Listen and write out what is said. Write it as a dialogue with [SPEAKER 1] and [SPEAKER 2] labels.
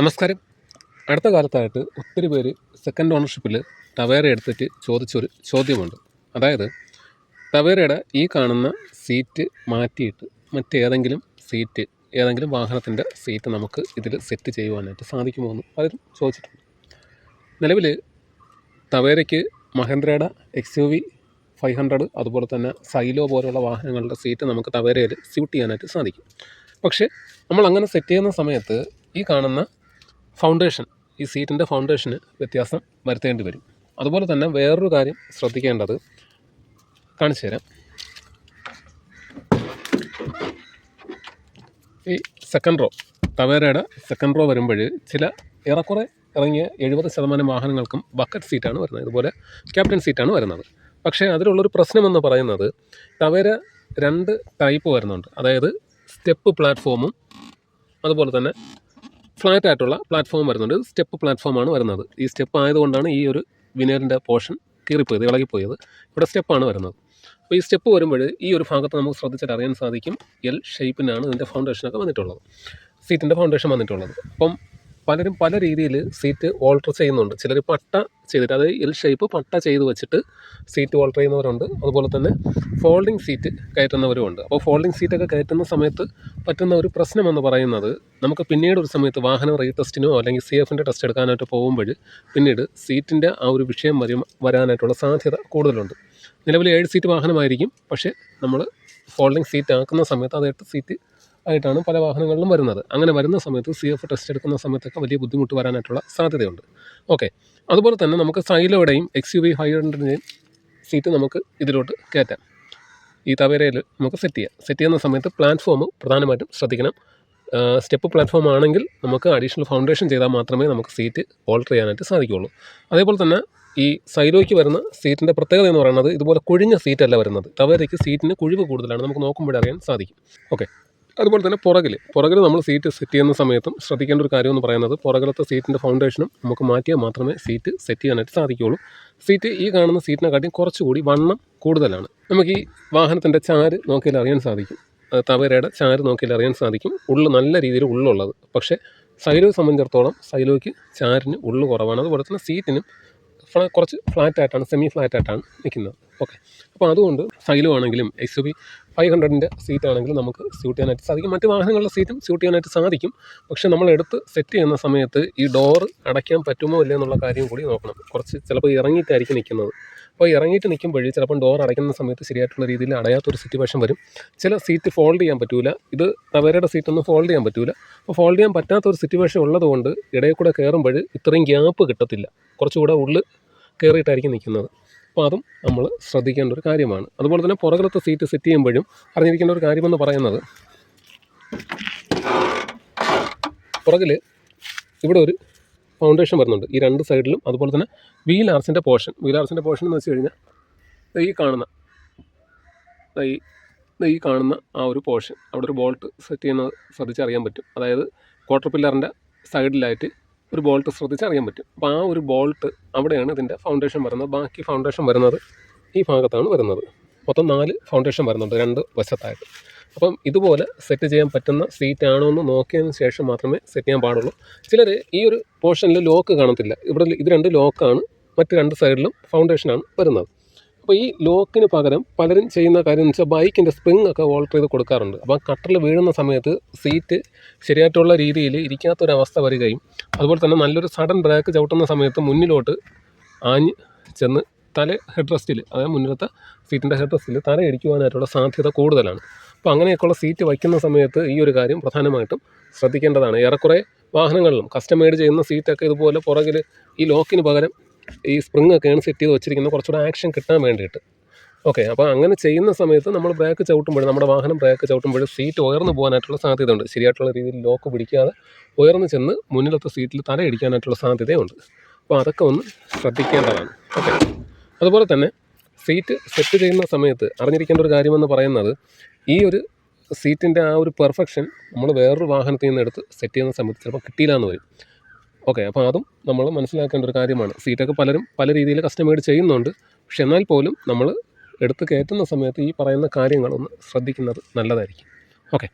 [SPEAKER 1] നമസ്കാരം അടുത്ത കാലത്തായിട്ട് ഒത്തിരി പേര് സെക്കൻഡ് ഓണർഷിപ്പിൽ ടവേര എടുത്തിട്ട് ചോദിച്ചൊരു ചോദ്യമുണ്ട് അതായത് ടവേരയുടെ ഈ കാണുന്ന സീറ്റ് മാറ്റിയിട്ട് മറ്റേതെങ്കിലും സീറ്റ് ഏതെങ്കിലും വാഹനത്തിൻ്റെ സീറ്റ് നമുക്ക് ഇതിൽ സെറ്റ് ചെയ്യുവാനായിട്ട് സാധിക്കുമോ എന്ന് പലരും ചോദിച്ചിട്ടുണ്ട് നിലവിൽ ടവേരയ്ക്ക് മഹേന്ദ്രയുടെ X U V five hundred അതുപോലെ തന്നെ സൈലോ പോലുള്ള വാഹനങ്ങളുടെ സീറ്റ് നമുക്ക് ടവേരയിൽ സ്യൂട്ട് ചെയ്യാനായിട്ട് സാധിക്കും പക്ഷേ നമ്മൾ അങ്ങനെ സെറ്റ് ചെയ്യുന്ന സമയത്ത് ഈ കാണുന്ന ഫൗണ്ടേഷൻ ഈ സീറ്റിൻ്റെ ഫൗണ്ടേഷന് വ്യത്യാസം വരുത്തേണ്ടി വരും അതുപോലെ തന്നെ വേറൊരു കാര്യം ശ്രദ്ധിക്കേണ്ടത് കാണിച്ചു തരാം ഈ സെക്കൻഡ് റോ തവേരയുടെ സെക്കൻഡ് റോ വരുമ്പോൾ ചില ഏറെക്കുറെ ഇറങ്ങിയ എഴുപത് ശതമാനം വാഹനങ്ങൾക്കും ബക്കറ്റ് സീറ്റാണ് വരുന്നത് ഇതുപോലെ ക്യാപ്റ്റൻ സീറ്റാണ് വരുന്നത് പക്ഷേ അതിലുള്ളൊരു പ്രശ്നമെന്ന് പറയുന്നത് തവേര രണ്ട് ടൈപ്പ് വരുന്നുണ്ട് അതായത് സ്റ്റെപ്പ് പ്ലാറ്റ്ഫോമും അതുപോലെ തന്നെ ഫ്ലാറ്റ് ആയിട്ടുള്ള പ്ലാറ്റ്ഫോം വരുന്നുണ്ട് സ്റ്റെപ്പ് പ്ലാറ്റ്ഫോമാണ് വരുന്നത് ഈ സ്റ്റെപ്പ് ആയതുകൊണ്ടാണ് ഈ ഒരു വിനേറിൻ്റെ പോർഷൻ കീറിപ്പോയത് ഇളകിപ്പോയത് ഇവിടെ സ്റ്റെപ്പാണ് വരുന്നത് അപ്പോൾ ഈ സ്റ്റെപ്പ് വരുമ്പോൾ ഈ ഒരു ഭാഗത്ത് നമുക്ക് ശ്രദ്ധിച്ചിട്ട് അറിയാൻ സാധിക്കും എൽ ഷേപ്പിനാണ് ഇതിൻ്റെ ഫൗണ്ടേഷനൊക്കെ വന്നിട്ടുള്ളത് സീറ്റിൻ്റെ ഫൗണ്ടേഷൻ വന്നിട്ടുള്ളത് അപ്പം പലരും പല രീതിയിൽ സീറ്റ് ഓൾട്ടർ ചെയ്യുന്നുണ്ട് ചിലർ പട്ട ചെയ്തിട്ട് അതായത് എൽ ഷേപ്പ് പട്ട ചെയ്ത് വെച്ചിട്ട് സീറ്റ് ഓൾട്ടർ ചെയ്യുന്നവരുണ്ട് അതുപോലെ തന്നെ ഫോൾഡിങ് സീറ്റ് കയറ്റുന്നവരും ഉണ്ട് അപ്പോൾ ഫോൾഡിങ് സീറ്റൊക്കെ കയറ്റുന്ന സമയത്ത് പറ്റുന്ന ഒരു പ്രശ്നമെന്ന് പറയുന്നത് നമുക്ക് പിന്നീട് ഒരു സമയത്ത് വാഹനം റീ ടെസ്റ്റിനോ അല്ലെങ്കിൽ സി എഫിൻ്റെ ടെസ്റ്റ് എടുക്കാനായിട്ട് പോകുമ്പോൾ പിന്നീട് സീറ്റിൻ്റെ ആ ഒരു വിഷയം വരും വരാനായിട്ടുള്ള സാധ്യത കൂടുതലുണ്ട് നിലവിൽ ഏഴ് സീറ്റ് വാഹനമായിരിക്കും പക്ഷേ നമ്മൾ ഫോൾഡിങ് സീറ്റ് ആക്കുന്ന സമയത്ത് അത് എട്ട് സീറ്റ് ആയിട്ടാണ് പല വാഹനങ്ങളിലും വരുന്നത് അങ്ങനെ വരുന്ന സമയത്ത് സി എഫ് ടെസ്റ്റ് എടുക്കുന്ന സമയത്തൊക്കെ വലിയ ബുദ്ധിമുട്ട് വരാനായിട്ടുള്ള സാധ്യതയുണ്ട് ഓക്കെ അതുപോലെ തന്നെ നമുക്ക് സൈലോയുടെയും എക്സ് യു വി ഫൈവ് ഹൺഡ്രഡിൻ്റെയും സീറ്റ് നമുക്ക് ഇതിലോട്ട് കയറ്റാം ഈ തവേരയിൽ നമുക്ക് സെറ്റ് ചെയ്യാം സെറ്റ് ചെയ്യുന്ന സമയത്ത് പ്ലാറ്റ്ഫോം പ്രധാനമായിട്ടും ശ്രദ്ധിക്കണം സ്റ്റെപ്പ് പ്ലാറ്റ്ഫോം ആണെങ്കിൽ നമുക്ക് അഡീഷണൽ ഫൗണ്ടേഷൻ ചെയ്താൽ മാത്രമേ നമുക്ക് സീറ്റ് ഓൾട്ടർ ചെയ്യാനായിട്ട് സാധിക്കുകയുള്ളൂ അതേപോലെ തന്നെ ഈ സൈലോയ്ക്ക് വരുന്ന സീറ്റിൻ്റെ പ്രത്യേകത എന്ന് പറയുന്നത് ഇതുപോലെ കുഴിഞ്ഞ സീറ്റല്ല വരുന്നത് തവേരയ്ക്ക് സീറ്റിന് കുഴിവ് കൂടുതലാണ് നമുക്ക് അറിയാൻ സാധിക്കും ഓക്കെ അതുപോലെ തന്നെ പുറകിൽ പുറകിൽ നമ്മൾ സീറ്റ് സെറ്റ് ചെയ്യുന്ന സമയത്തും ശ്രദ്ധിക്കേണ്ട ഒരു കാര്യം എന്ന് പറയുന്നത് പുറകിലത്തെ സീറ്റിൻ്റെ ഫൗണ്ടേഷനും നമുക്ക് മാറ്റിയാൽ മാത്രമേ സീറ്റ് സെറ്റ് ചെയ്യാനായിട്ട് സാധിക്കുകയുള്ളൂ സീറ്റ് ഈ കാണുന്ന സീറ്റിനെക്കാട്ടിയും കുറച്ചുകൂടി വണ്ണം കൂടുതലാണ് നമുക്ക് ഈ വാഹനത്തിൻ്റെ ചാര് നോക്കിയാൽ അറിയാൻ സാധിക്കും തവേരയുടെ ചാര് നോക്കിയാൽ അറിയാൻ സാധിക്കും ഉള്ളു നല്ല രീതിയിൽ ഉള്ളുള്ളത് പക്ഷേ സൈലോയെ സംബന്ധിച്ചിടത്തോളം സൈലോയ്ക്ക് ചാരിന് ഉള്ളു കുറവാണ് അതുപോലെ തന്നെ സീറ്റിനും കുറച്ച് ഫ്ലാറ്റായിട്ടാണ് സെമി ഫ്ലാറ്റായിട്ടാണ് നിൽക്കുന്നത് ഓക്കെ അപ്പോൾ അതുകൊണ്ട് സൈലോ ആണെങ്കിലും എക്സ് ബി ഫൈവ് ഹൺഡ്രഡിൻ്റെ സീറ്റ് ആണെങ്കിലും നമുക്ക് സ്യൂട്ട് ചെയ്യാനായിട്ട് സാധിക്കും മറ്റ് വാഹനങ്ങളുടെ സീറ്റും സ്യൂട്ട് ചെയ്യാനായിട്ട് സാധിക്കും പക്ഷേ നമ്മൾ എടുത്ത് സെറ്റ് ചെയ്യുന്ന സമയത്ത് ഈ ഡോർ അടയ്ക്കാൻ പറ്റുമോ ഇല്ല എന്നുള്ള കാര്യം കൂടി നോക്കണം കുറച്ച് ചിലപ്പോൾ ഇറങ്ങിയിട്ടായിരിക്കും നിൽക്കുന്നത് അപ്പോൾ ഇറങ്ങിയിട്ട് നിൽക്കുമ്പോഴേ ചിലപ്പം ഡോർ അടയ്ക്കുന്ന സമയത്ത് ശരിയായിട്ടുള്ള രീതിയിൽ അടയാത്തൊരു സിറ്റുവേഷൻ വരും ചില സീറ്റ് ഫോൾഡ് ചെയ്യാൻ പറ്റൂല ഇത് തവേരയുടെ സീറ്റൊന്നും ഫോൾഡ് ചെയ്യാൻ പറ്റൂല അപ്പോൾ ഫോൾഡ് ചെയ്യാൻ പറ്റാത്തൊരു സിറ്റുവേഷൻ ഉള്ളതുകൊണ്ട് ഇടയിൽ കൂടെ കയറുമ്പോൾ ഇത്രയും ഗ്യാപ്പ് കിട്ടത്തില്ല കുറച്ചുകൂടെ ഉള്ളിൽ കയറിയിട്ടായിരിക്കും നിൽക്കുന്നത് അപ്പോൾ അതും നമ്മൾ ശ്രദ്ധിക്കേണ്ട ഒരു കാര്യമാണ് അതുപോലെ തന്നെ പുറകിലത്തെ സീറ്റ് സെറ്റ് ചെയ്യുമ്പോഴും അറിഞ്ഞിരിക്കേണ്ട ഒരു കാര്യമെന്ന് പറയുന്നത് പുറകിൽ ഇവിടെ ഒരു ഫൗണ്ടേഷൻ വരുന്നുണ്ട് ഈ രണ്ട് സൈഡിലും അതുപോലെ തന്നെ വീൽ ആർസിൻ്റെ പോർഷൻ വീൽ ആർസിൻ്റെ പോർഷൻ എന്ന് വെച്ച് കഴിഞ്ഞാൽ ഈ കാണുന്ന ഈ ഈ കാണുന്ന ആ ഒരു പോർഷൻ അവിടെ ഒരു ബോൾട്ട് സെറ്റ് ചെയ്യുന്നത് ശ്രദ്ധിച്ചറിയാൻ പറ്റും അതായത് ക്വാർട്ടർ പില്ലറിൻ്റെ സൈഡിലായിട്ട് ഒരു ബോൾട്ട് ശ്രദ്ധിച്ചറിയാൻ പറ്റും അപ്പോൾ ആ ഒരു ബോൾട്ട് അവിടെയാണ് ഇതിൻ്റെ ഫൗണ്ടേഷൻ വരുന്നത് ബാക്കി ഫൗണ്ടേഷൻ വരുന്നത് ഈ ഭാഗത്താണ് വരുന്നത് മൊത്തം നാല് ഫൗണ്ടേഷൻ വരുന്നുണ്ട് രണ്ട് വശത്തായിട്ട് അപ്പം ഇതുപോലെ സെറ്റ് ചെയ്യാൻ പറ്റുന്ന സീറ്റ് ആണോ എന്ന് നോക്കിയതിന് ശേഷം മാത്രമേ സെറ്റ് ചെയ്യാൻ പാടുള്ളൂ ചിലർ ഈ ഒരു പോർഷനിൽ ലോക്ക് കാണത്തില്ല ഇവിടെ ഇത് രണ്ട് ലോക്കാണ് മറ്റ് രണ്ട് സൈഡിലും ഫൗണ്ടേഷനാണ് വരുന്നത് അപ്പോൾ ഈ ലോക്കിന് പകരം പലരും ചെയ്യുന്ന കാര്യം എന്ന് വെച്ചാൽ ബൈക്കിൻ്റെ സ്പ്രിങ് ഒക്കെ ഓൾട്ടർ ചെയ്ത് കൊടുക്കാറുണ്ട് അപ്പോൾ കട്ടറിൽ വീഴുന്ന സമയത്ത് സീറ്റ് ശരിയായിട്ടുള്ള രീതിയിൽ ഇരിക്കാത്തൊരവസ്ഥ വരികയും അതുപോലെ തന്നെ നല്ലൊരു സഡൻ ബ്രേക്ക് ചവിട്ടുന്ന സമയത്ത് മുന്നിലോട്ട് ആഞ്ഞ് ചെന്ന് തല ഹെഡ് റെസ്റ്റിൽ അതായത് മുന്നിലത്തെ സീറ്റിൻ്റെ ഹെഡ് റെസ്റ്റിൽ തല ഇടിക്കുവാനായിട്ടുള്ള സാധ്യത കൂടുതലാണ് അപ്പോൾ അങ്ങനെയൊക്കെയുള്ള സീറ്റ് വയ്ക്കുന്ന സമയത്ത് ഈ ഒരു കാര്യം പ്രധാനമായിട്ടും ശ്രദ്ധിക്കേണ്ടതാണ് ഏറെക്കുറെ വാഹനങ്ങളിലും കസ്റ്റമേഡ് ചെയ്യുന്ന സീറ്റൊക്കെ ഇതുപോലെ പുറകിൽ ഈ ലോക്കിന് പകരം ഈ സ്പ്രിങ് ഒക്കെയാണ് സെറ്റ് ചെയ്ത് വെച്ചിരിക്കുന്നത് കുറച്ചുകൂടെ ആക്ഷൻ കിട്ടാൻ വേണ്ടിയിട്ട് ഓക്കെ അപ്പോൾ അങ്ങനെ ചെയ്യുന്ന സമയത്ത് നമ്മൾ ബ്രേക്ക് ചവിട്ടുമ്പോൾ നമ്മുടെ വാഹനം ബ്രേക്ക് ചവിട്ടുമ്പോൾ സീറ്റ് ഉയർന്നു പോകാനായിട്ടുള്ള സാധ്യതയുണ്ട് ശരിയായിട്ടുള്ള രീതിയിൽ ലോക്ക് പിടിക്കാതെ ഉയർന്നു ചെന്ന് മുന്നിലത്തെ സീറ്റിൽ തലയിടിക്കാനായിട്ടുള്ള സാധ്യതയുണ്ട് അപ്പോൾ അതൊക്കെ ഒന്ന് ശ്രദ്ധിക്കേണ്ടതാണ് ഓക്കെ അതുപോലെ തന്നെ സീറ്റ് സെറ്റ് ചെയ്യുന്ന സമയത്ത് അറിഞ്ഞിരിക്കേണ്ട ഒരു കാര്യമെന്ന് പറയുന്നത് ഈ ഒരു സീറ്റിൻ്റെ ആ ഒരു പെർഫെക്ഷൻ നമ്മൾ വേറൊരു വാഹനത്തിൽ നിന്ന് എടുത്ത് സെറ്റ് ചെയ്യുന്ന സമയത്ത് ചിലപ്പോൾ കിട്ടിയില്ല എന്ന് വരും ഓക്കെ അപ്പോൾ അതും നമ്മൾ മനസ്സിലാക്കേണ്ട ഒരു കാര്യമാണ് സീറ്റൊക്കെ പലരും പല രീതിയിൽ കസ്റ്റമേഡ് ചെയ്യുന്നുണ്ട് പക്ഷെ എന്നാൽ പോലും നമ്മൾ എടുത്ത് കയറ്റുന്ന സമയത്ത് ഈ പറയുന്ന കാര്യങ്ങളൊന്ന് ശ്രദ്ധിക്കുന്നത് നല്ലതായിരിക്കും ഓക്കെ